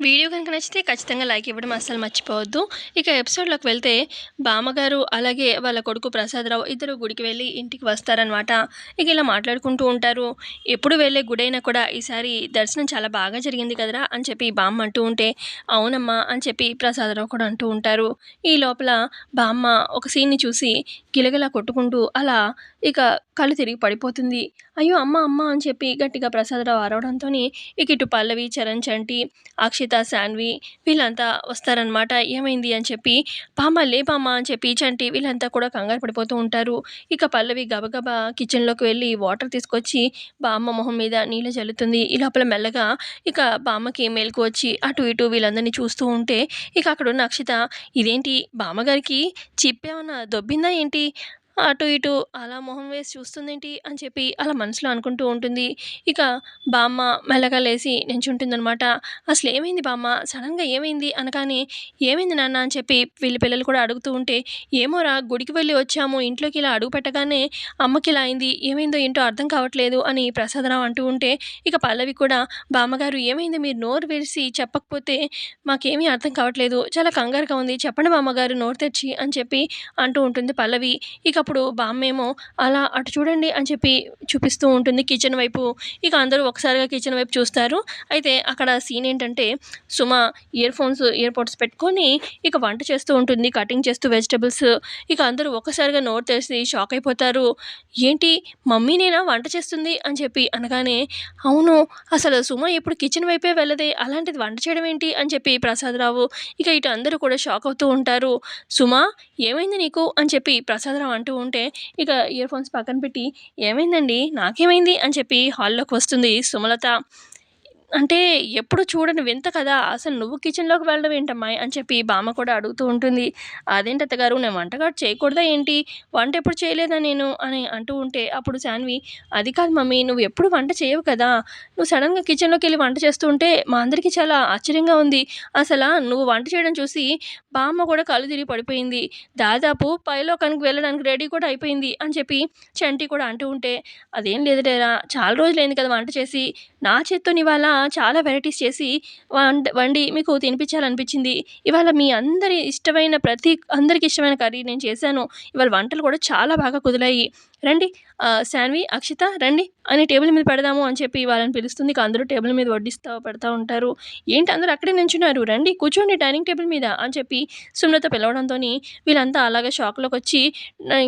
Video కనుక నచ్చితే ఖచ్చితంగా లైక్ ఇవ్వడం అస్సలు మర్చిపోవద్దు. ఇక ఎపిసోడ్లోకి వెళ్తే బామ్మగారు అలాగే వాళ్ళ కొడుకు ప్రసాదరావు ఇద్దరు గుడికి వెళ్ళి ఇంటికి వస్తారనమాట ఇక ఇలా మాట్లాడుకుంటూ ఉంటారు. ఎప్పుడు వెళ్ళే గుడైనా కూడా ఈసారి దర్శనం చాలా బాగా జరిగింది కదరా అని చెప్పి బామ్మ అంటూ ఉంటే అవునమ్మా అని చెప్పి ప్రసాదరావు కూడా అంటూ ఉంటారు. ఈ లోపల బామ్మ ఒక సీన్ని చూసి గిలగిలా కొట్టుకుంటూ అలా ఇక కళ్ళు తిరిగి పడిపోతుంది. అయ్యో అమ్మ అమ్మ అని చెప్పి గట్టిగా ప్రసాదరావు అరవడంతో ఇక ఇటు పల్లవి చరణ్ చంటి అక్షిత శాన్వి వీళ్ళంతా వస్తారనమాట ఏమైంది అని చెప్పి బామ్మ లే బామ్మ అని చెప్పి చంటి వీళ్ళంతా కూడా కంగారు పడిపోతూ ఉంటారు. ఇక పల్లవి గబగబా కిచెన్లోకి వెళ్ళి వాటర్ తీసుకొచ్చి బామ్మ మొహం మీద నీళ్ళు జల్లుతుంది ఈ లోపల మెల్లగా ఇక బామ్మకి మేలుకు వచ్చి అటు ఇటు వీళ్ళందరినీ చూస్తూ ఉంటే ఇక అక్కడ ఉన్న అక్షిత ఇదేంటి బామ్మగారికి చిప్పేమన్నా దొబ్బిందా ఏంటి? అటు ఇటు అలా మొహం వేసి చూస్తుందేంటి అని చెప్పి అలా మనసులో అనుకుంటూ ఉంటుంది. ఇక బామ్మ మెల్లగా లేచి నించుంటుందనమాట అసలు ఏమైంది బామ్మ? సడన్గా ఏమైంది? అనగానే ఏమైంది నాన్న? అని చెప్పి వీళ్ళ పిల్లలు కూడా అడుగుతూ ఉంటే ఏమోరా గుడికి వెళ్ళి వచ్చాము. ఇంట్లోకి ఇలా అడుగు పెట్టగానే అమ్మకి ఇలా అయింది. ఏమైందో ఏంటో అర్థం కావట్లేదు అని ప్రసాదరావు అంటూ ఉంటే ఇక పల్లవి కూడా బామ్మగారు ఏమైంది? మీరు నోరు విరిసి చెప్పకపోతే మాకేమీ అర్థం కావట్లేదు. చాలా కంగారుగా ఉంది. చెప్పండి బామ్మగారు నోరు తెచ్చి అని చెప్పి అంటూ ఉంటుంది పల్లవి. ఇక అప్పుడు బామ్మేమో అలా అటు చూడండి అని చెప్పి చూపిస్తూ ఉంటుంది కిచెన్ వైపు. ఇక అందరూ ఒకసారిగా కిచెన్ వైపు చూస్తారు. అయితే అక్కడ సీన్ ఏంటంటే Suma earphones ear pods పెట్టుకొని ఇక వంట చేస్తూ ఉంటుంది కటింగ్ చేస్తూ వెజిటబుల్స్ ఇక అందరూ ఒక్కసారిగా నోట్ చేసి షాక్ అయిపోతారు. ఏంటి మమ్మీ నేనా వంట చేస్తుంది? అని చెప్పి అనగానే అవును అసలు సుమ ఇప్పుడు కిచెన్ వైపే వెళ్ళదే అలాంటిది వంట చేయడం ఏంటి? అని చెప్పి ప్రసాదరావు ఇక ఇటు అందరూ కూడా షాక్ అవుతూ ఉంటారు. సుమ ఏమైంది నీకు? అని చెప్పి ప్రసాదరావు అంటూ ఉంటే ఇక ఇయర్ ఫోన్స్ పక్కన పెట్టి ఏమైందండి? నాకేమైంది? అని చెప్పి హాల్లోకి వస్తుంది సుమలత. అంటే ఎప్పుడు చూడని వింత కదా! అసలు నువ్వు కిచెన్లోకి వెళ్ళడం ఏంటమ్మా అని చెప్పి బామ్మ కూడా అడుగుతూ ఉంటుంది. అదేంటి అత్తగారు నేను వంటగాడు చేయకూడదా ఏంటి? వంట ఎప్పుడు చేయలేదా నేను? అని అంటూ ఉంటే అప్పుడు శాన్వి అది కాదు మమ్మీ నువ్వు ఎప్పుడు వంట చేయవు కదా! నువ్వు సడన్గా కిచెన్లోకి వెళ్ళి వంట చేస్తూ ఉంటే మా అందరికీ చాలా ఆశ్చర్యంగా ఉంది. అసలు నువ్వు వంట చేయడం చూసి బామ్మ కూడా కళ్ళు తిరిగి పడిపోయింది. దాదాపు పైలోకానికి వెళ్ళడానికి రెడీ కూడా అయిపోయింది అని చెప్పి చంటి కూడా అంటూ ఉంటే అదేం లేదులేరా చాలా రోజులైంది కదా వంట చేసి. నా చేత్తో ఇవాళ చాలా వెరైటీస్ చేసి వండి మీకు తినిపించాలనిపించింది. ఇవాళ మీ అందరి ఇష్టమైన ప్రతి అందరికి ఇష్టమైన కర్రీ నేను చేశాను. ఇవాళ వంటలు కూడా చాలా బాగా కుదిలాయి. రండి శాన్వి అక్షిత రండి అని టేబుల్ మీద పెడదాము అని చెప్పి వాళ్ళని పిలుస్తుంది. ఇక అందరూ టేబుల్ మీద వడ్డిస్తూ పెడతా ఉంటారు. ఏంటి అందరూ అక్కడే నించున్నారు? రండి కూర్చోండి డైనింగ్ టేబుల్ మీద అని చెప్పి సుమ్రత పిలవడంతో వీళ్ళంతా అలాగే షాక్లోకి వచ్చి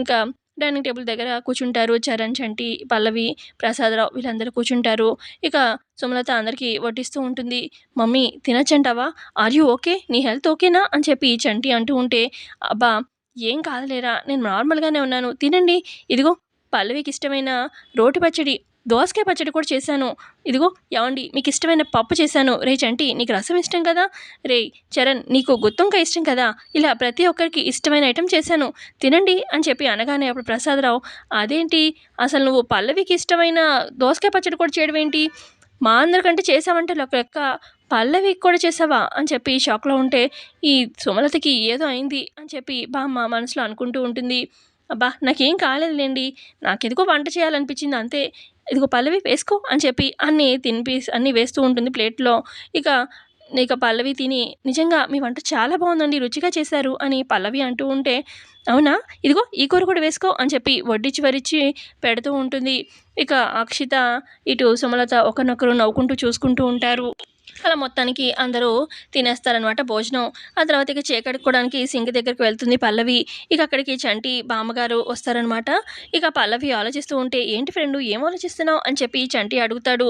ఇంకా డైనింగ్ టేబుల్ దగ్గర కూర్చుంటారు. చరణ్ చంటి పల్లవి ప్రసాదరావు వీళ్ళందరూ కూర్చుంటారు. ఇక సుమలత అందరికీ వడ్డిస్తూ ఉంటుంది. మమ్మీ తినచ్చంటావా? ఆర్ యూ ఓకే నీ హెల్త్ ఓకేనా అని చెప్పి చంటి అంటూ ఉంటే అబ్బా ఏం కాదులేరా నేను నార్మల్గానే ఉన్నాను. తినండి. ఇదిగో పల్లవికి ఇష్టమైన రోటి పచ్చడి దోసకాయ పచ్చడి కూడా చేశాను. ఇదిగో ఏమండి మీకు ఇష్టమైన పప్పు చేశాను. రే చంటి నీకు రసం ఇష్టం కదా? రే చరణ్ నీకు గుత్తంకాయ ఇష్టం కదా? ఇలా ప్రతి ఒక్కరికి ఇష్టమైన ఐటెం చేశాను. తినండి అని చెప్పి అనగానే అప్పుడు ప్రసాదరావు అదేంటి? అసలు నువ్వు పల్లవికి ఇష్టమైన దోసకాయ పచ్చడి కూడా చేయడం ఏంటి? మా అందరికంటే చేసావంటే ఒక లెక్క పల్లవికి కూడా చేసావా అని చెప్పి షాక్లో ఉంటే ఈ సుమలతకి ఏదో అయింది అని చెప్పి బామ్మ మనసులో అనుకుంటూ ఉంటుంది. అబ్బా నాకేం కాలేదులేండి. నాకెందుకో వంట చేయాలనిపించింది అంతే. ఇదిగో పల్లవి వేసుకో అని చెప్పి అన్నీ తినిపి అన్నీ వేస్తూ ఉంటుంది ప్లేట్లో. ఇక ఇక పల్లవి తిని నిజంగా మీ వంట చాలా బాగుందండి రుచిగా చేశారు అని పల్లవి అంటూ ఉంటే అవునా? ఇదిగో ఈ కూర కూడా వేసుకో అని చెప్పి వడ్డిచ్చి వరిచి పెడుతూ ఉంటుంది. ఇక అక్షిత ఇటు సుమలత ఒకరినొకరు నవ్వుకుంటూ చూసుకుంటూ ఉంటారు. అలా మొత్తానికి అందరూ తినేస్తారనమాట భోజనం. ఆ తర్వాత ఇక చేకడుకోవడానికి సింక్ దగ్గరికి వెళ్తుంది పల్లవి. ఇక అక్కడికి చంటి బామ్మగారు వస్తారనమాట ఇక పల్లవి ఆలోచిస్తూ ఉంటే ఏంటి ఫ్రెండ్ ఏం ఆలోచిస్తున్నావు? అని చెప్పి చంటి అడుగుతాడు.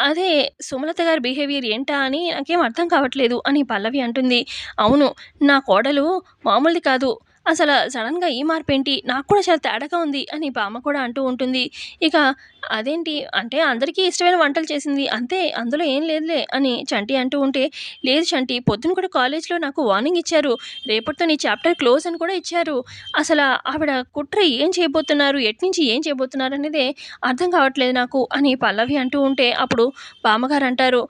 అదే సుమలత గారి బిహేవియర్ ఏంటా అని నాకేం అర్థం కావట్లేదు అని పల్లవి అంటుంది. అవును నా కోడలు మామూలుది కాదు. అసలు సడన్గా ఈ మార్పు ఏంటి నాకు కూడా చాలా తేడాగా ఉంది అని బామ్మ కూడా అంటూ ఉంటుంది. ఇక అదేంటి? అంటే అందరికీ ఇష్టమైన వంటలు చేసింది. అంతే అందులో ఏం లేదులే అని చంటి అంటూ ఉంటే లేదు చంటి పొద్దున కూడా కాలేజ్లో నాకు వార్నింగ్ ఇచ్చారు. రేపటితో నీ చాప్టర్ క్లోజ్ అని కూడా ఇచ్చారు. అసలు ఆవిడ కుట్ర ఏం చేయబోతున్నారు? ఎట్నుంచి ఏం చేయబోతున్నారు? అనేది అర్థం కావట్లేదు నాకు అని పల్లవి అంటూ ఉంటే అప్పుడు బామ్మగారు అంటారు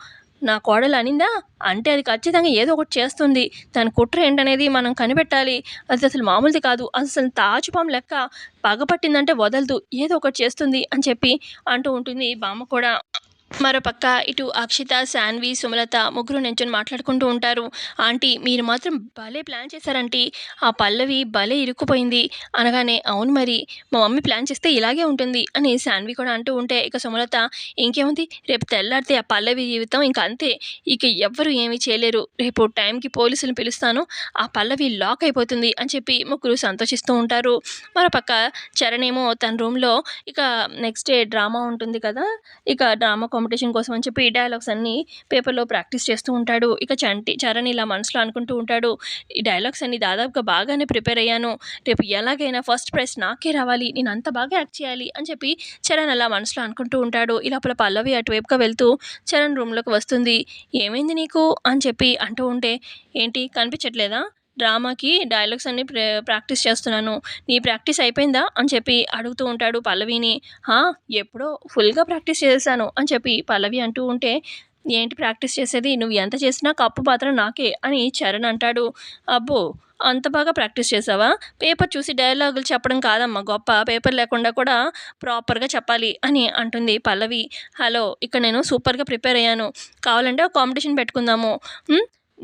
నా కోడలు అనిందా? అంటే అది ఖచ్చితంగా ఏదో ఒకటి చేస్తుంది. దాని కుట్ర ఏంటనేది మనం కనిపెట్టాలి. అది అసలు మామూలుది కాదు. అసలు తాచుపాం లెక్క పగపట్టిందంటే వదలదు. ఏదో ఒకటి చేస్తుంది అని చెప్పి అంటూ ఉంటుంది బామ్మ కూడా. మరోపక్క ఇటు అక్షిత శాన్వి సుమలత ముగ్గురు నించొని మాట్లాడుకుంటూ ఉంటారు. ఆంటీ మీరు మాత్రం భలే ప్లాన్ చేశారంటీ. ఆ పల్లవి భలే ఇరుక్కుపోయింది. అనగానే అవును మరి మా మమ్మీ ప్లాన్ చేస్తే ఇలాగే ఉంటుంది అని శాన్వి కూడా అంటూ ఉంటే ఇక సుమలత ఇంకేముంది రేపు తెల్లారితే ఆ పల్లవి జీవితం ఇంకా అంతే. ఇక ఎవ్వరు ఏమీ చేయలేరు. రేపు టైంకి పోలీసులను పిలుస్తాను. ఆ పల్లవి లాక్ అయిపోతుంది అని చెప్పి ముగ్గురు సంతోషిస్తూ ఉంటారు. మరోపక్క చరణ్ ఏమో తన రూమ్లో ఇక నెక్స్ట్ డే డ్రామా ఉంటుంది కదా ఇక డ్రామా కాంపిటీషన్ కోసం అని చెప్పి డైలాగ్స్ అన్నీ పేపర్లో ప్రాక్టీస్ చేస్తూ ఉంటాడు. ఇక చంటి చరణ్ ఇలా మనసులో అనుకుంటూ ఉంటాడు ఈ డైలాగ్స్ అన్ని దాదాపుగా బాగానే ప్రిపేర్ అయ్యాను. రేపు ఎలాగైనా ఫస్ట్ ప్రైజ్ నాకే రావాలి. నేను అంత బాగా యాక్ట్ చేయాలి అని చెప్పి చరణ్ అలా మనసులో అనుకుంటూ ఉంటాడు. ఇలాపల పల్లవి అటువైపుగా వెళ్తూ చరణ్ రూమ్లోకి వస్తుంది. ఏమైంది నీకు? అని చెప్పి అంటూ ఉంటే ఏంటి? కనిపించట్లేదా? డ్రామాకి డైలాగ్స్ అన్ని ప్రాక్టీస్ చేస్తున్నాను. నీ ప్రాక్టీస్ అయిపోయిందా? అని చెప్పి అడుగుతూ ఉంటాడు పల్లవిని. "హా, ఎప్పుడో ఫుల్గా ప్రాక్టీస్ చేశాను అని చెప్పి పల్లవి అంటూ ఉంటే ఏంటి ప్రాక్టీస్ చేసేది? నువ్వు ఎంత చేసినా కప్పు పాత్ర నాకే అని చరణ్ అంటాడు. అబ్బో అంత బాగా ప్రాక్టీస్ చేసావా? పేపర్ చూసి డైలాగులు చెప్పడం కాదమ్మా గొప్ప. పేపర్ లేకుండా కూడా ప్రాపర్గా చెప్పాలి అని అంటుంది పల్లవి. హలో ఇక్కడ నేను సూపర్గా ప్రిపేర్ అయ్యాను. కావాలంటే ఒక కాంపిటీషన్ పెట్టుకుందాము.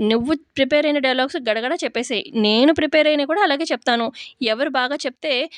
నువ్వు ప్రిపేర్ అయిన డైలాగ్స్ గడగడ చెప్పేసేయి. నేను ప్రిపేర్ అయినా కూడా అలాగే చెప్తాను. ఎవరు బాగా చెప్తే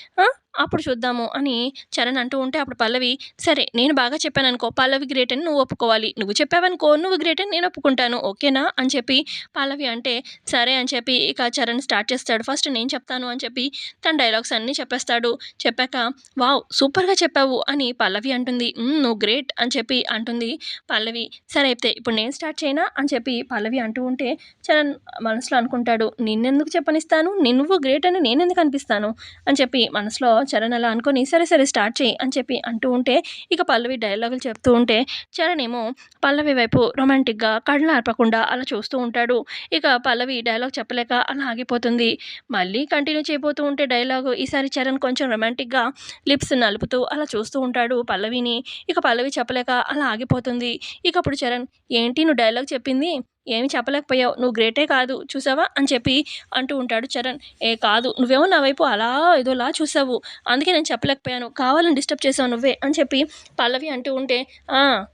అప్పుడు చూద్దాము అని చరణ్ అంటూ ఉంటే అప్పుడు పల్లవి సరే నేను బాగా చెప్పాను అనుకో పల్లవి గ్రేట్ అని నువ్వు ఒప్పుకోవాలి. నువ్వు చెప్పావనుకో నువ్వు గ్రేట్ అని నేను ఒప్పుకుంటాను. ఓకేనా? అని చెప్పి పల్లవి అంటే సరే అని చెప్పి ఇక చరణ్ స్టార్ట్ చేస్తాడు. ఫస్ట్ నేను చెప్తాను అని చెప్పి తన డైలాగ్స్ అన్నీ చెప్పేస్తాడు. చెప్పాక వావ్ సూపర్గా చెప్పావు అని పల్లవి అంటుంది. నువ్వు గ్రేట్ అని చెప్పి అంటుంది పల్లవి. సరే అయితే ఇప్పుడు నేను స్టార్ట్ చేయనా? అని చెప్పి పల్లవి అంటూ ఉంటే చరణ్ మనసులో అనుకుంటాడు నిన్నెందుకు చెప్పనిస్తాను? నువ్వు గ్రేట్ అని నేను ఎందుకు అనిపిస్తాను? అని చెప్పి మనసులో చరణ్ అలా అనుకొని సరే సరే స్టార్ట్ చేయి అని చెప్పి అంటూ ఉంటే ఇక పల్లవి డైలాగులు చెప్తూ ఉంటే చరణ్ ఏమో పల్లవి వైపు రొమాంటిక్గా కళ్ళు ఆర్పకుండా అలా చూస్తూ ఉంటాడు. ఇక పల్లవి డైలాగ్ చెప్పలేక అలా ఆగిపోతుంది. మళ్ళీ కంటిన్యూ చేయబోతూ ఉంటే డైలాగు ఈసారి చరణ్ కొంచెం రొమాంటిక్గా లిప్స్ నలుపుతూ అలా చూస్తూ ఉంటాడు పల్లవిని. ఇక పల్లవి చెప్పలేక అలా ఆగిపోతుంది. ఇక అప్పుడు చరణ్ ఏంటి నువ్వు డైలాగ్ చెప్పింది? ఏమి చెప్పలేకపోయావు. నువ్వు గ్రేటే కాదు చూసావా? అని చెప్పి అంటూ ఉంటాడు చరణ్. ఏ కాదు నువ్వేమో నా వైపు అలా ఏదోలా చూసావు. అందుకే నేను చెప్పలేకపోయాను. కావాలని డిస్టర్బ్ చేసావు నువ్వే అని చెప్పి పల్లవి అంటూ ఉంటే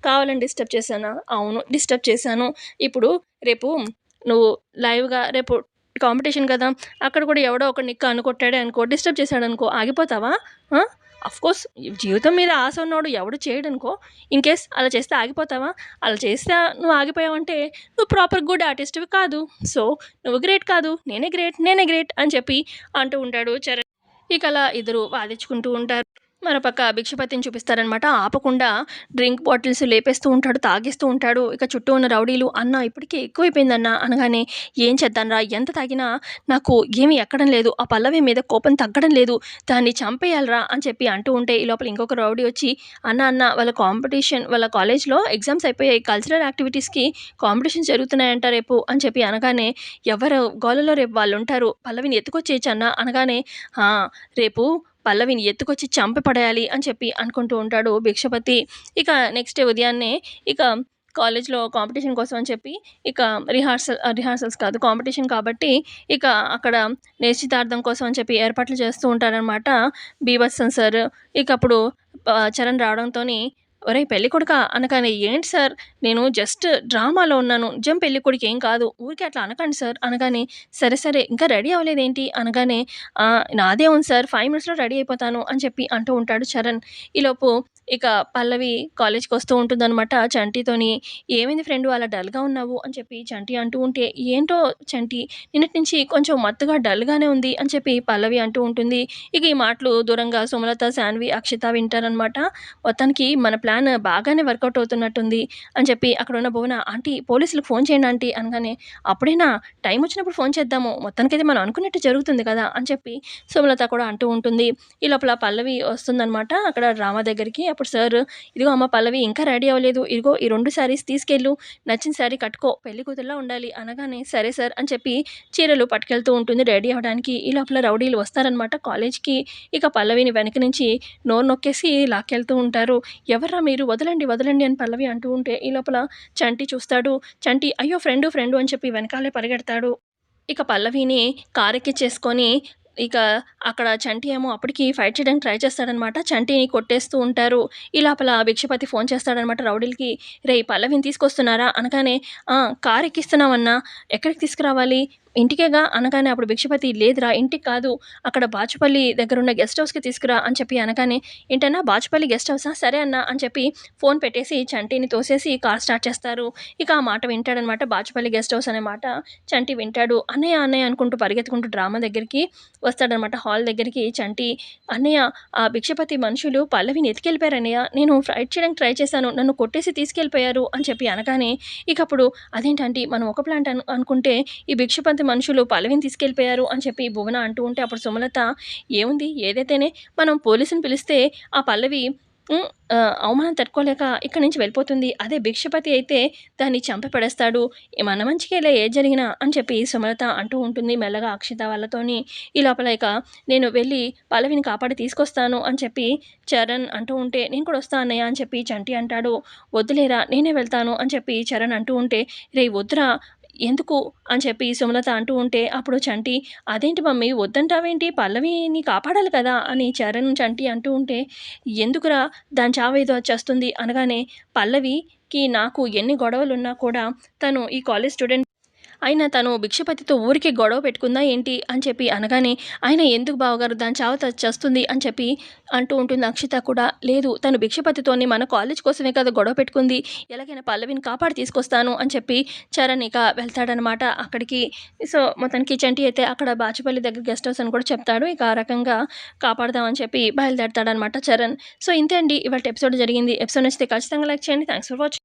కావాలని డిస్టర్బ్ చేశానా? అవును డిస్టర్బ్ చేశాను. ఇప్పుడు రేపు నువ్వు లైవ్గా రేపు కాంపిటీషన్ కదా. అక్కడ కూడా ఎవడో ఒక నిక్క అనుకొట్టాడే అనుకో డిస్టర్బ్ చేశాడు అనుకో ఆగిపోతావా కోర్స్ జీవితం మీద ఆశ ఉన్నాడు ఎవడు చేయడనుకో ఇన్ కేస్ అలా చేస్తే ఆగిపోతావా? అలా చేస్తే నువ్వు ఆగిపోయావంటే నువ్వు ప్రాపర్ గుడ్ ఆర్టిస్ట్వి కాదు. సో నువ్వు గ్రేట్ కాదు నేనే గ్రేట్ నేనే గ్రేట్ అని చెప్పి అంటూ ఉంటాడు చరణ్. ఇక అలా ఇద్దరు వాదించుకుంటూ ఉంటారు. మరోపక్క భిక్షపతిని చూపిస్తారనమాట. ఆపకుండా డ్రింక్ బాటిల్స్ లేపేస్తూ ఉంటాడు తాగేస్తూ ఉంటాడు. ఇక చుట్టూ ఉన్న రౌడీలు అన్న ఇప్పటికే ఎక్కువైపోయిందన్న అనగానే ఏం చేద్దాంరా? ఎంత తాగినా నాకు ఏమీ ఎక్కడం లేదు. ఆ పల్లవి మీద కోపం తగ్గడం లేదు. దాన్ని చంపేయాలరా అని చెప్పి అంటూ ఉంటే ఈ లోపల ఇంకొక రౌడీ వచ్చి అన్న అన్న వాళ్ళ కాంపిటీషన్ వాళ్ళ కాలేజ్లో ఎగ్జామ్స్ అయిపోయాయి. కల్చరల్ యాక్టివిటీస్కి కాంపిటీషన్ జరుగుతున్నాయంట రేపు అని చెప్పి అనగానే ఎవరు గోలలో రేపు వాళ్ళు ఉంటారు పల్లవిని ఎత్తుకొచ్చేయచ్చు అన్న అనగానే రేపు పల్లవిని ఎత్తుకొచ్చి చంపి పడేయాలి అని చెప్పి అనుకుంటూ ఉంటాడు భిక్షపతి. ఇక నెక్స్ట్ డే ఉదయాన్నే ఇక కాలేజ్లో కాంపిటీషన్ కోసం అని చెప్పి ఇక రిహార్సల్ రిహార్సల్స్ కాదు కాంపిటీషన్ కాబట్టి ఇక అక్కడ నిశ్చితార్థం కోసం అని చెప్పి ఏర్పాట్లు చేస్తూ ఉంటారనమాట బీభత్సన్ సార్ ఇక అప్పుడు చరణ్ రావడంతో ఒరే పెళ్ళి కొడుక అనగానే ఏంటి సార్? నేను జస్ట్ డ్రామాలో ఉన్నాను. నిజం పెళ్ళి కొడుకు ఏం కాదు. ఊరికే అట్లా అనకండి సార్. అనగానే సరే సరే ఇంకా రెడీ అవ్వలేదేంటి? అనగానే నాదే ఉంది సార్. ఫైవ్ మినిట్స్లో రెడీ అయిపోతాను అని చెప్పి అంటూ ఉంటాడు చరణ్. ఈలోపు ఇక పల్లవి కాలేజ్కి వస్తూ ఉంటుందన్నమాట. చంటితోని ఏమైంది ఫ్రెండ్ అలా డల్గా ఉన్నావు? అని చెప్పి చంటి అంటూ ఉంటే ఏంటో చంటి నిన్నటి నుంచి కొంచెం మత్తుగా డల్గానే ఉంది అని చెప్పి పల్లవి అంటూ ఉంటుంది. ఇక ఈ మాటలు దూరంగా సుమలత శాన్వి అక్షిత వింటారనమాట మొత్తానికి మన ప్లాన్ బాగానే వర్కౌట్ అవుతున్నట్టుంది అని చెప్పి అక్కడ ఉన్న భువన ఆంటీ పోలీసులకు ఫోన్ చేయండి ఆంటీ అనగానే అప్పుడైనా? టైం వచ్చినప్పుడు ఫోన్ చేద్దాము. మొత్తానికైతే మనం అనుకున్నట్టు జరుగుతుంది కదా అని చెప్పి సుమలత కూడా అంటూ ఉంటుంది. ఈ లోపల పల్లవి వస్తుందనమాట అక్కడ డ్రామా దగ్గరికి. అప్పుడు సార్ ఇదిగో అమ్మ పల్లవి ఇంకా రెడీ అవ్వలేదు. ఇదిగో ఈ రెండు శారీస్ తీసుకెళ్ళు. నచ్చిన శారీ కట్టుకో. పెళ్ళి కూతురులా ఉండాలి. అనగానే సరే సార్ అని చెప్పి చీరలు పట్టుకెళ్తూ ఉంటుంది రెడీ అవ్వడానికి. ఈ లోపల రౌడీలు వస్తారనమాట కాలేజ్కి. ఇక పల్లవిని వెనక నుంచి నోరు నొక్కేసి లాక్కెళ్తూ ఉంటారు. ఎవర్రా మీరు? వదలండి వదలండి అని పల్లవి అంటూ ఉంటే ఈ లోపల చంటి చూస్తాడు. చంటి అయ్యో ఫ్రెండు ఫ్రెండు అని చెప్పి వెనకాలే పరిగెడతాడు. ఇక పల్లవిని కారెక్కిచ్చేసుకొని ఇక అక్కడ చంటి ఏమో అప్పటికి ఫైట్ చేయడానికి ట్రై చేస్తాడనమాట చంటిని కొట్టేస్తూ ఉంటారు. ఈ లోపల భిక్షపతి ఫోన్ చేస్తాడనమాట రౌడీలకి. రే పల్లవిని తీసుకొస్తున్నారా? అనగానే కార్ ఎక్కిస్తున్నామన్నా ఎక్కడికి తీసుకురావాలి? ఇంటికేగా అనగానే అప్పుడు భిక్షపతి లేదురా ఇంటికి కాదు అక్కడ బాచుపల్లి దగ్గర ఉన్న గెస్ట్ హౌస్కి తీసుకురా అని చెప్పి అనగానే ఏంటన్నా బాచుపల్లి గెస్ట్ హౌసా? సరే అన్న అని చెప్పి ఫోన్ పెట్టేసి చంటిని తోసేసి కార్ స్టార్ట్ చేస్తారు. ఇక ఆ మాట వింటాడనమాట బాచుపల్లి గెస్ట్ హౌస్ అనే మాట. చంటి వింటాడు అన్నయ్య అన్నయ్య అనుకుంటూ పరిగెత్తుకుంటూ డ్రామా దగ్గరికి వస్తాడనమాట. హాల్ దగ్గరికి చంటి అన్నయ్య ఆ భిక్షపతి మనుషులు పల్లవిని ఎత్తుకెళ్ళిపోయారు అన్నయ్య. నేను ఫ్రైట్ చేయడానికి ట్రై చేశాను నన్ను కొట్టేసి తీసుకెళ్ళిపోయారు అని చెప్పి అనగానే ఇక అప్పుడు అదేంటంటే మనం ఒక ప్లాంట్ అనుకుంటే ఈ భిక్షపతి మనుషులు పల్లవిని తీసుకెళ్ళిపోయారు అని చెప్పి భువన అంటూ ఉంటే అప్పుడు సుమలత ఏముంది? ఏదైతేనే మనం పోలీసుని పిలిస్తే ఆ పల్లవి అవమానం తట్టుకోలేక ఇక్కడి నుంచి వెళ్ళిపోతుంది. అదే భిక్షపతి అయితే దాన్ని చంపి పడేస్తాడు "ఏ మన మంచికేలే ఏది జరిగినా అని చెప్పి సుమలత అంటూ ఉంటుంది మెల్లగా అక్షిత వాళ్ళతోని. ఈ లోపల ఇక నేను వెళ్ళి పల్లవిని కాపాడి తీసుకొస్తాను అని చెప్పి చరణ్ అంటూ ఉంటే నేను కూడా వస్తా అన్నయ్య అని చెప్పి చంటి అంటాడు. వద్దులేరా నేనే వెళ్తాను అని చెప్పి చరణ్ అంటూ ఉంటే రే వద్దురా ఎందుకు అని చెప్పి సుమలత అంటూ ఉంటే అప్పుడు చంటి అదేంటి మమ్మీ వద్దంటావేంటి? పల్లవిని కాపాడాలి కదా? అని చరణ్ చంటి అంటూ ఉంటే ఎందుకురా? దాని చావేదో వచ్చేస్తుంది. అనగానే పల్లవికి నాకు ఎన్ని గొడవలున్నా కూడా తను ఈ కాలేజ్ స్టూడెంట్ అయినా తను భిక్షపతితో ఊరికి గొడవ పెట్టుకుందా ఏంటి అని చెప్పి అనగానే ఆయన ఎందుకు బావగారు దాని చావత త- చేస్తుంది? అని చెప్పి అంటూ ఉంటుంది అక్షిత కూడా. లేదు తను భిక్షపతితోని మన కాలేజ్ కోసమే కదా గొడవ పెట్టుకుంది. ఎలాగైనా పల్లవిని కాపాడి తీసుకొస్తాను అని చెప్పి చరణ్ ఇక వెళ్తాడనమాట అక్కడికి. సో మొత్తానికి చంటి అయితే అక్కడ బాచుపల్లి దగ్గర గెస్ట్ హౌస్ అని కూడా చెప్తాడు. ఇక ఆ రకంగా కాపాడదామని చెప్పి బయలుదేరతాడనమాట చరణ్. సో ఇంతే అండి. ఇవాళ ఎపిసోడ్ జరిగింది. ఎపిసోడ్ నచ్చితే ఖచ్చితంగా లైక్ చేయండి. Thanks for watching